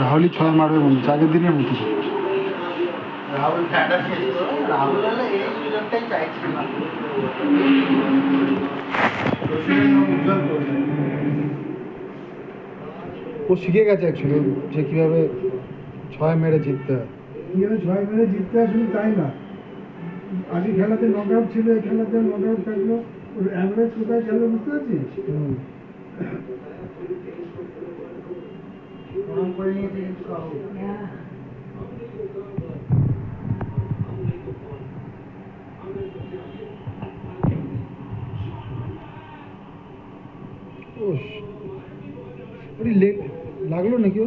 রাহুলই ছয় মারবে হচ্ছে আগের দিনের মতো। রাহুল ফ্যাটা শেষ করে রাহুল এই সুযোগটাই চাইছিল ও শিখে গেছে অ্যাকচুয়ালি যে কীভাবে ছয় মেরে জিততে হয়। কীভাবে ছয় মেরে জিততে শুধু তাই না? আগে খেলাতে নক আউট ছিল এই খেলাতে নক আউট থাকল। ওর অ্যাভারেজ কোথায় খেলবে বুঝতে পারছিস? লাগল নাকি ও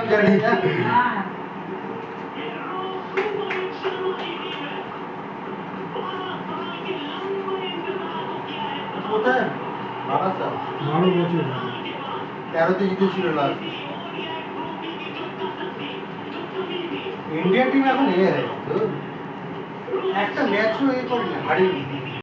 বললাম জানিয়ে কোথায়? বারাসা বারো বছর। তেরোতে জিতেছিল লাস্ট ইন্ডিয়া টিম এখন এ একটা ম্যাচও এ করেনি হারিয়ে